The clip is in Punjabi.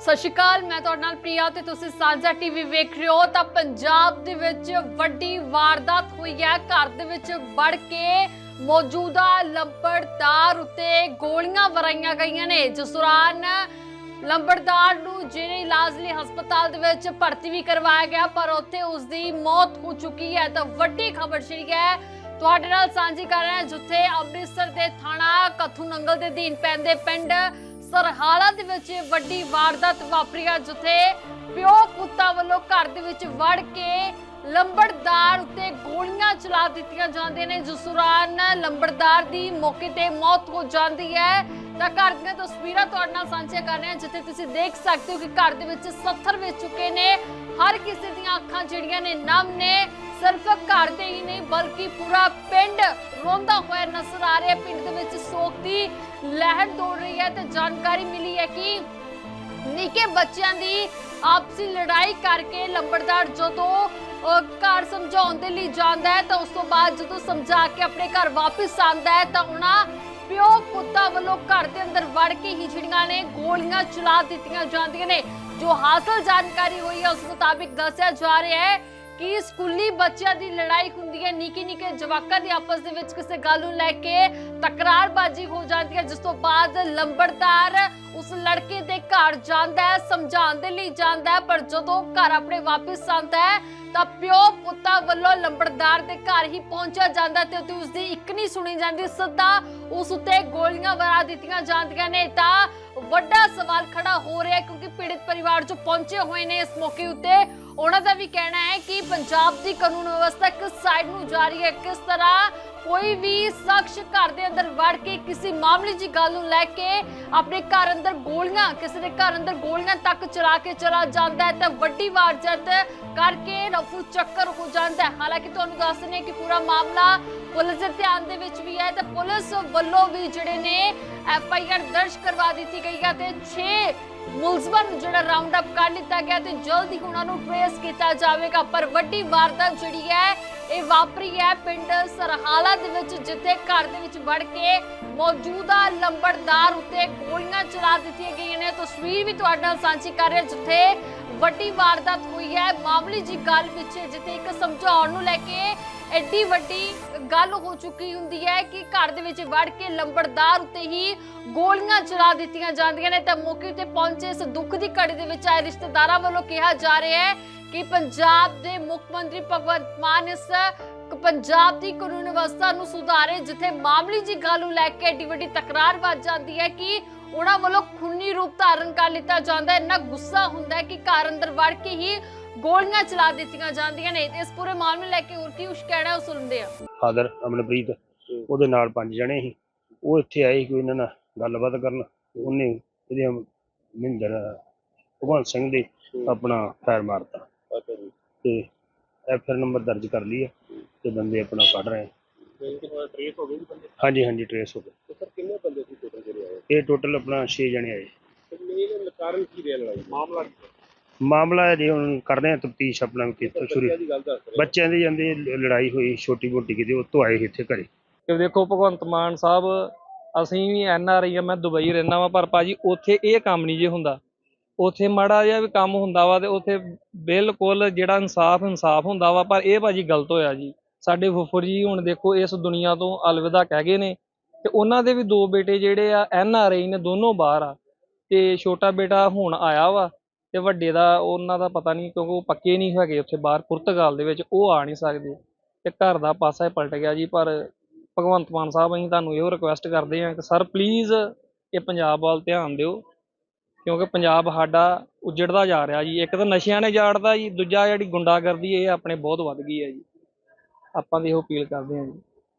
ਸਤਿ ਸ਼੍ਰੀ ਅਕਾਲ, ਮੈਂ ਤੁਹਾਡੇ ਨਾਲ ਪ੍ਰਿਆ ਤੇ ਤੁਸੀਂ ਸਾਂਝਾ ਟੀਵੀ ਵੇਖ ਰਹੇ ਹੋ। ਤਾਂ ਪੰਜਾਬ ਦੇ ਵਿੱਚ ਵੱਡੀ ਵਾਰਦਾਤ ਹੋਈ ਹੈ। ਘਰ ਦੇ ਵਿੱਚ ਵੜ ਕੇ ਮੌਜੂਦਾ ਲੰਬੜਦਾਰ ਉੱਤੇ ਗੋਲੀਆਂ ਵਰਾਈਆਂ ਗਈਆਂ ਨੇ। ਜਿਸ ਦੌਰਾਨ ਲੰਬੜਦਾਰ ਨੂੰ ਜਿਹੜੇ ਇਲਾਜ ਲਈ ਹਸਪਤਾਲ ਦੇ ਵਿੱਚ ਭਰਤੀ ਵੀ ਕਰਵਾਇਆ ਗਿਆ, ਪਰ ਉੱਥੇ ਉਸ ਦੀ ਮੌਤ ਹੋ ਚੁੱਕੀ ਹੈ। ਤਾਂ ਵੱਡੀ ਖਬਰ ਜਿਹੜੀ ਹੈ, ਤੁਹਾਡੇ ਨਾਲ ਸਾਂਝੀ ਕਰ ਰਹੇ ਹਾਂ ਜਿੱਥੇ ਅੰਮ੍ਰਿਤਸਰ ਦੇ ਥਾਣਾ ਕਥੂ ਨੰਗਲ ਦੇ ਅਧੀਨ ਪੈਂਦੇ ਪਿੰਡ ਸਰਹਾਲਾ ਦੇ ਵਿੱਚ ਵੱਡੀ ਵਾਰਦਾਤ ਵਾਪਰੀ ਹੈ ਜਿੱਥੇ ਪਿਓ ਪੁੱਤਾਂ ਵੱਲੋਂ ਘਰ ਦੇ ਵਿੱਚ ਵੜ ਕੇ ਲੰਬੜਦਾਰ ਉੱਤੇ ਗੋਲੀਆਂ ਚਲਾ ਦਿੱਤੀਆਂ ਜਾਂਦੀਆਂ ਨੇ। ਜਿਸ ਦੌਰਾਨ ਲੰਬੜਦਾਰ ਦੀ ਮੌਕੇ ਤੇ ਮੌਤ ਹੋ ਜਾਂਦੀ ਹੈ। ਤਾਂ ਘਰ ਦੀਆਂ ਤਸਵੀਰਾਂ ਤੁਹਾਡੇ ਨਾਲ ਸਾਂਝੀਆਂ ਕਰ ਰਹੇ ਹਾਂ, ਜਿੱਥੇ ਤੁਸੀਂ ਦੇਖ ਸਕਦੇ ਹੋ ਕਿ ਘਰ ਦੇ ਵਿੱਚ 70 ਵਿੱਚ ਚੁੱਕੇ ਨੇ। ਹਰ ਕਿਸੇ ਦੀਆਂ ਅੱਖਾਂ ਜਿਹੜੀਆਂ ਨੇ ਨਮ ਨੇ। ਸਿਰਫ ਘਰ ਦੇ ਹੀ ਨਹੀਂ, ਬਲਕਿ ਪੂਰਾ ਪਿੰਡ ਰੋਂਦਾ ਹੋਇਆ ਨਜ਼ਰ ਆ ਰਿਹਾ ਪਿੰਡ ਦੇ ਵਿੱਚ ਸੋਗ ਦੀ ਲਹਿਰ ਦੌੜ ਰਹੀ ਹੈ ਤੇ ਜਾਣਕਾਰੀ ਮਿਲੀ ਹੈ ਕਿ ਨਿੱਕੇ ਬੱਚਿਆਂ ਦੀ ਆਪਸੀ ਲੜਾਈ ਕਰਕੇ ਲੰਬੜਦਾਰ ਜਦੋਂ ਘਰ ਸਮਝਾਉਣ ਦੇ ਲਈ ਜਾਂਦਾ ਹੈ, ਤਾਂ ਉਸ ਤੋਂ ਬਾਅਦ ਜਦੋਂ ਸਮਝਾ ਕੇ ਆਪਣੇ ਘਰ ਵਾਪਸ ਆਉਂਦਾ ਹੈ, ਤਾਂ ਉਹਨਾਂ ਪਿਓ ਪੁੱਤਾਂ ਵੱਲੋਂ ਘਰ ਦੇ ਅੰਦਰ ਵੜ ਕੇ ਹੀ ਜਿਹੜੀਆਂ ਨੇ ਗੋਲੀਆਂ ਚਲਾ ਦਿੱਤੀਆਂ ਜਾਂਦੀਆਂ ਨੇ। ਜੋ ਹਾਸਲ ਜਾਣਕਾਰੀ ਹੋਈ ਹੈ, ਉਸ ਮੁਤਾਬਿਕ ਦੱਸਿਆ ਜਾ ਰਿਹਾ ਹੈ ਕਿ ਸਕੂਲੀ ਬੱਚਿਆਂ ਦੀ ਲੜਾਈ ਹੁੰਦੀ ਹੈ ਨਿੱਕੇ ਨਿੱਕੇ ਜਵਾਕਾਂ ਦੀ ਆਪਸ ਦੇ ਵਿੱਚ ਕਿਸੇ ਗੱਲ ਨੂੰ ਲੈ ਕੇ ਤਕਰਾਰਬਾਜ਼ੀ ਹੋ ਜਾਂਦੀ ਹੈ, ਜਿਸ ਤੋਂ ਬਾਅਦ ਲੰਬੜਦਾਰ ਉਸ ਲੜਕੇ ਦੇ ਘਰ ਜਾਂਦਾ ਹੈ, ਸਮਝਾਉਣ ਦੇ ਲਈ ਜਾਂਦਾ ਹੈ, ਪਰ ਜਦੋਂ ਘਰ ਆਪਣੇ ਵਾਪਸ ਆਉਂਦਾ ਹੈ, ਤਾਂ ਪਿਓ ਪੁੱਤਾਂ ਵੱਲੋਂ ਲੰਬੜਦਾਰ ਦੇ ਘਰ ਹੀ ਪਹੁੰਚਿਆ ਜਾਂਦਾ ਤੇ ਉਸਦੀ ਇੱਕ ਨਹੀਂ ਸੁਣੀ ਜਾਂਦੀ ਸਦਾ ਉਸ ਉੱਤੇ ਗੋਲੀਆਂ ਵਰਾ ਦਿੱਤੀਆਂ ਜਾਂਦੀਆਂ ਨੇ। ਤਾਂ ਵੱਡਾ ਸਵਾਲ ਖੜਾ ਹੋ ਰਿਹਾ ਹੈ ਕਿਉਂਕਿ ਪੀੜਿਤ ਪਰਿਵਾਰ ਜੋ ਪਹੁੰਚੇ ਹੋਏ ਨੇ ਇਸ ਮੌਕੇ ਉੱਤੇ, ਉਹਨਾਂ ਦਾ ਵੀ ਕਹਿਣਾ ਹੈ ਕਿ ਪੰਜਾਬ ਦੀ ਕਾਨੂੰਨ ਵਿਵਸਥਾ ਕਿਸ ਸਾਈਡ ਨੂੰ ਜਾ ਰਹੀ ਹੈ। ਕਿਸ ਤਰ੍ਹਾਂ ਕੋਈ ਵੀ ਸ਼ਖਸ ਘਰ ਦੇ ਅੰਦਰ ਵੜ ਕੇ ਕਿਸੇ ਮਾਮਲੇ ਦੀ ਗੱਲ ਨੂੰ ਲੈ ਕੇ ਆਪਣੇ ਘਰ ਅੰਦਰ ਗੋਲੀਆਂ, ਕਿਸੇ ਦੇ ਘਰ ਅੰਦਰ ਗੋਲੀਆਂ ਤੱਕ ਚਲਾ ਕੇ ਚਲਾ ਜਾਂਦਾ ਹੈ, ਤਾਂ ਵੱਡੀ ਵਾਰਦਾਤ ਕਰਕੇ ਰਫੂ ਚੱਕਰ ਹੋ ਜਾਂਦਾ ਹੈ। ਹਾਲਾਂਕਿ ਤੁਹਾਨੂੰ ਦੱਸ ਦਿੰਦੇ ਹਾਂ ਕਿ ਪੂਰਾ ਮਾਮਲਾ ਪੁਲਿਸ ਦੇ ਧਿਆਨ ਦੇ ਵਿੱਚ ਵੀ ਹੈ, ਤਾਂ ਪੁਲਿਸ ਵੱਲੋਂ ਵੀ ਜਿਹੜੇ ਨੇ ਐਫ ਆਈ ਆਰ ਦਰਜ ਕਰਵਾ ਦਿੱਤੀ ਗਈ ਹੈ ਤੇ 6 ਮੁਲਜ਼ਮਾਂ ਨੂੰ ਜਿਹੜਾ ਰਾਉਂਡ ਅਪ ਕਰ ਲਿੱਤਾ ਗਿਆ ਤੇ ਜਲਦ ਹੀ ਉਹਨਾਂ ਨੂੰ ਟ੍ਰੇਸ ਕੀਤਾ ਜਾਵੇਗਾ। ਪਰ ਵੱਡੀ ਵਾਰਦਾਤ ਜਿਹੜੀ ਹੈ ਇਹ ਵਾਪਰੀ ਹੈ ਪਿੰਡ ਸਰਹਾਲਾ ਦੇ ਵਿੱਚ, ਜਿੱਥੇ ਘਰ ਦੇ ਵਿੱਚ ਵੜ ਕੇ ਮੌਜੂਦਾ ਲੰਬੜਦਾਰ ਉੱਤੇ ਗੋਲੀਆਂ ਚਲਾ ਦਿੱਤੀਆਂ ਗਈਆਂ ਨੇ। ਤਸਵੀਰ ਵੀ ਤੁਹਾਡੇ ਨਾਲ ਸਾਂਝੀ ਕਰ ਰਹੇ, ਜਿੱਥੇ ਵੱਡੀ ਵਾਰਦਾਤ ਹੋਈ ਹੈ। ਮਾਮੂਲੀ ਜੀ ਗੱਲ ਪਿੱਛੇ, ਜਿੱਥੇ ਇੱਕ ਸਮਝਾਉਣ ਨੂੰ ਲੈ ਕੇ ਐਡੀ ਵੱਡੀ ਗੱਲ ਹੋ ਚੁੱਕੀ ਹੁੰਦੀ ਹੈ ਕਿ ਘਰ ਦੇ ਵਿੱਚ ਵੜ ਕੇ ਲੰਬੜਦਾਰ ਉੱਤੇ ਹੀ ਗੋਲੀਆਂ ਚਲਾ ਦਿੱਤੀਆਂ ਜਾਂਦੀਆਂ ਨੇ। ਤਾਂ ਮੌਕੇ ਤੇ ਪਹੁੰਚੇ ਇਸ ਦੁੱਖ ਦੀ ਘੜੀ ਦੇ ਵਿੱਚ ਆਏ ਰਿਸ਼ਤੇਦਾਰਾਂ ਵੱਲੋਂ ਕਿਹਾ ਜਾ ਰਿਹਾ ਹੈ ਕਿ ਪੰਜਾਬ ਦੇ ਮੁੱਖ ਮੰਤਰੀ ਭਗਵੰਤ ਮਾਨ ਇਸ ਪੰਜਾਬ ਦੀ ਕਾਨੂੰਨ ਵਿਵਸਥਾ ਨੂੰ ਸੁਧਾਰੇ, ਜਿੱਥੇ ਮਾਮੂਲੀ ਜੀ ਗੱਲ ਨੂੰ ਲੈ ਕੇ ਐਡੀ ਵੱਡੀ ਤਕਰਾਰ ਵੱਜ ਜਾਂਦੀ ਹੈ ਕਿ ਉਹਨਾਂ ਵੱਲੋਂ ਖੂਨੀ ਰੂਪ ਧਾਰਨ ਕਰ ਲਿੱਤਾ ਜਾਂਦਾ ਹੈ। ਇੰਨਾ ਗੁੱਸਾ ਹੁੰਦਾ ਹੈ ਕਿ ਘਰ ਅੰਦਰ ਵੜ ਕੇ ਹੀ ਗੋਲੀਆਂ ਚਲਾ ਦਿੱਤੀਆਂ ਜਾਂਦੀਆਂ ਨੇ। ਇਸ ਪੂਰੇ ਮਾਮਲੇ ਨੂੰ ਲੈ ਕੇ ਹੋਰ ਕੀ ਕੁਛ ਕਹਿਣਾ ਉਹ ਸੁਣਦੇ ਆ? ਫਾਦਰ ਅਮਨਪ੍ਰੀਤ, ਉਹਦੇ ਨਾਲ ਪੰਜ ਜਣੇ ਸੀ। ਉਹ ਇੱਥੇ ਆਏ ਕੋਈ ਇਹਨਾਂ ਨਾਲ ਗੱਲਬਾਤ ਕਰਨ। ਉਹਨੇ ਇਹਦੇ ਮਹਿੰਦਰ, ਭਗਵੰਤ ਸਿੰਘ ਦੇ ਆਪਣਾ ਫਾਇਰ ਮਾਰਤਾ। ਤੇ ਐਫ ਆਰ ਨੰਬਰ ਦਰਜ ਕਰ ਲਈ ਹੈ ਤੇ ਬੰਦੇ ਆਪਣਾ ਕੱਢ ਰਹੇ ਹੈ। ਤੇ ਕਿਹੜਾ ਟ੍ਰੇਸ ਹੋ ਗਈ ਜੀ ਬੰਦੇ? ਹਾਂਜੀ ਹਾਂਜੀ ਟਰੇਸ ਹੋ ਗਏ। ਤੇ ਸਰ ਕਿੰਨੇ ਬੰਦੇ ਸੀ ਟੋਟਲ ਜਿਹੜੇ ਆਏ? ਇਹ ਟੋਟਲ ਆਪਣਾ 6 ਜਣੇ ਆਏ। ਤੇ ਮੇਨ ਕਾਰਨ ਕੀ ਰਿਹਾ ਲੜਾਈ ਦਾ? ਮਾਮਲਾ ਕੀ ਹੈ? ਮਾਮਲਾ ਹੈ ਜੀ ਹੁਣ ਕਰਦੇ ਆ ਤਫਤੀਸ਼ ਆਪਣਾ ਵੀ ਕਿੱਥੋਂ ਸ਼ੁਰੂ। ਬੱਚਿਆਂ ਦੀ ਗੱਲ ਦੱਸ ਰਹੇ ਬੱਚਿਆਂ ਦੀ ਜਾਂਦੀ ਲੜਾਈ ਹੋਈ ਛੋਟੀ ਮੋਟੀ ਕਿਤੇ ਉਹ ਤੋਂ ਆਏ ਸੀ ਇੱਥੇ ਘਰੇ। ਕਿ ਦੇਖੋ ਭਗਵੰਤ ਮਾਨ ਸਾਹਿਬ ਅਸੀਂ ਵੀ ਐਨ ਆਰ ਆਈ ਆ ਮੈਂ ਦੁਬਈ ਰਹਿਣਾ ਵਾ ਪਰ ਭਾਜੀ ਉੱਥੇ ਇਹ ਕੰਮ ਨਹੀਂ ਜੇ ਹੁੰਦਾ। ਉੱਥੇ ਮਾੜਾ ਜਿਹਾ ਵੀ ਕੰਮ ਹੁੰਦਾ ਵਾ ਤੇ ਉੱਥੇ ਬਿਲਕੁਲ ਜਿਹੜਾ ਇਨਸਾਫ ਇਨਸਾਫ ਹੁੰਦਾ ਵਾ, ਪਰ ਇਹ ਭਾਜੀ ਗਲਤ ਹੋਇਆ ਜੀ। ਸਾਡੇ ਫੁੱਫੜ ਜੀ ਹੁਣ ਦੇਖੋ ਇਸ ਦੁਨੀਆ ਤੋਂ ਅਲਵਿਦਾ ਕਹਿ ਗਏ ਨੇ ਤੇ ਉਹਨਾਂ ਦੇ ਵੀ ਦੋ ਬੇਟੇ ਜਿਹੜੇ ਆ, ਐਨ ਆਰ ਆਈ ਨੇ ਦੋਨੋਂ ਬਾਹਰ ਆ ਤੇ ਛੋਟਾ ਬੇਟਾ ਹੁਣ ਆਇਆ ਵਾ ਤੇ ਵੱਡੇ ਦਾ ਉਹਨਾਂ ਦਾ ਪਤਾ ਨਹੀਂ ਕਿਉਂਕਿ ਉਹ ਪੱਕੇ ਨਹੀਂ ਹੈਗੇ ਉੱਥੇ ਬਾਹਰ, ਪੁਰਤਗਾਲ ਦੇ ਵਿੱਚ, ਉਹ ਆ ਨਹੀਂ ਸਕਦੇ ਤੇ ਘਰ ਦਾ ਪਾਸਾ ਹੀ ਪਲਟ ਗਿਆ ਜੀ, ਪਰ ਭਗਵੰਤ ਮਾਨ ਸਾਹਿਬ, ਅਸੀਂ ਤੁਹਾਨੂੰ ਇਹੋ ਰਿਕੁਐਸਟ ਕਰਦੇ ਹਾਂ ਕਿ ਸਰ ਪਲੀਜ਼ ਇਹ ਪੰਜਾਬ ਵੱਲ ਧਿਆਨ ਦਿਓ। ਕਿਉਂਕਿ ਪੰਜਾਬ ਸਾਡਾ ਉਜੜਦਾ ਜਾ ਰਿਹਾ ਜੀ। ਇੱਕ ਤਾਂ ਨਸ਼ਿਆਂ ਨੇ ਜਾੜਦਾ ਜੀ, ਦੂਜਾ ਜਿਹੜੀ ਗੁੰਡਾਗਰਦੀ, ਇਹ ਆਪਣੇ ਬਹੁਤ ਵੱਧ ਗਈ ਹੈ ਜੀ। ਆਪਾਂ ਦੀ ਇਹੋ ਅਪੀਲ ਕਰਦੇ ਹਾਂ ਜੀ।